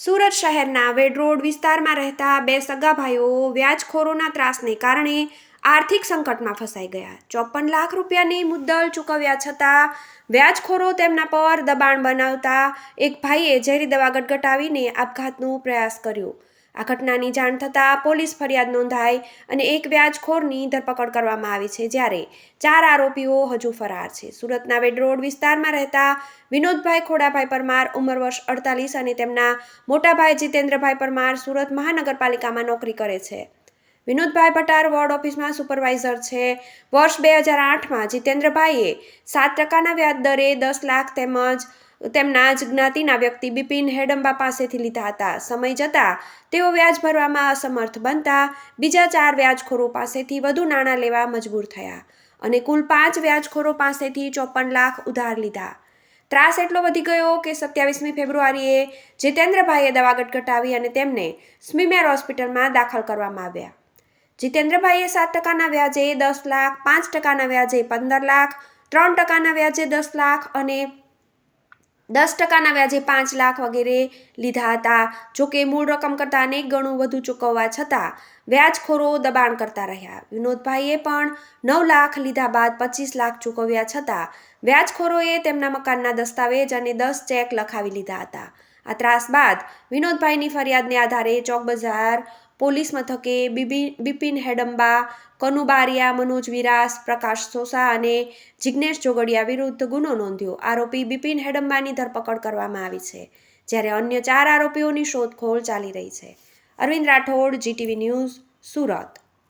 સુરત શહેરના વેડ રોડ વિસ્તારમાં રહેતા બે સગા ભાઈઓ વ્યાજખોરોના ત્રાસને કારણે આર્થિક સંકટમાં ફસાઈ ગયા. ચોપન લાખ રૂપિયાની મુદ્દલ ચૂકવ્યા છતાં વ્યાજખોરો તેમના પર દબાણ બનાવતા એક ભાઈએ ઝેરી દવા ગટગટાવીને આપઘાતનો પ્રયાસ કર્યો. આ ઘટનાની જાણ થતાં પોલીસ ફરિયાદ નોંધાઈ અને એક વ્યાજખોરની ધરપકડ કરવામાં આવી છે, જ્યારે ચાર આરોપીઓ હજુ ફરાર છે. સુરતના વેડ રોડ વિસ્તારમાં રહેતા વિનોદભાઈ ખોડાભાઈ પરમાર ઉંમર વર્ષ અડતાલીસ અને તેમના મોટાભાઈ જીતેન્દ્રભાઈ પરમાર સુરત મહાનગરપાલિકામાં નોકરી કરે છે. વિનોદભાઈ ભટાર વોર્ડ ઓફિસમાં સુપરવાઇઝર છે. વર્ષ બે હજાર આઠમાં જીતેન્દ્રભાઈએ સાત ટકાના વ્યાજ દરે દસ લાખ તેમજ તેમના જ જ્ઞાતિના વ્યક્તિ બિપિન હેડંબા પાસેથી લીધા હતા. સમય જતાં તેઓ વ્યાજ ભરવામાં અસમર્થ બનતા બીજા ચાર વ્યાજખોરો પાસેથી વધુ નાણાં લેવા મજબૂર થયા અને કુલ પાંચ વ્યાજખોરો પાસેથી ચોપન લાખ ઉધાર લીધા. ત્રાસ એટલો વધી ગયો કે સત્યાવીસમી ફેબ્રુઆરીએ જીતેન્દ્રભાઈએ દવા ગટગટાવી અને તેમને સ્મીમેર હોસ્પિટલમાં દાખલ કરવામાં આવ્યા. જીતેન્દ્રભાઈએ સાત ટકાના વ્યાજે દસ લાખ, પાંચ ટકાના વ્યાજે પંદર લાખ, ત્રણ ટકાના વ્યાજે દસ લાખ અને દસ ટકાના વ્યાજે પાંચ લાખ વગેરે લીધા હતા. જોકે મૂળ રકમ કરતાં અનેક ગણું વધુ ચૂકવવા છતાં વ્યાજખોરો દબાણ કરતા રહ્યા. વિનોદભાઈએ પણ નવ લાખ લીધા બાદ પચીસ લાખ ચૂકવ્યા છતાં વ્યાજખોરોએ તેમના મકાનના દસ્તાવેજ અને દસ ચેક લખાવી લીધા હતા. આ ત્રાસ બાદ વિનોદભાઈની ફરિયાદને આધારે ચોક બજાર પોલીસ મથકે બિબી બિપિન હેડંબા, કનુબારિયા, મનોજ વિરાસ, પ્રકાશ સોસા અને જિજ્ઞેશ જોગડિયા વિરુદ્ધ ગુનો નોંધ્યો. આરોપી બિપિન હેડંબાની ધરપકડ કરવામાં આવી છે, જ્યારે અન્ય ચાર આરોપીઓની શોધખોળ ચાલી રહી છે. Arvind Rathod, GTV news, Surat.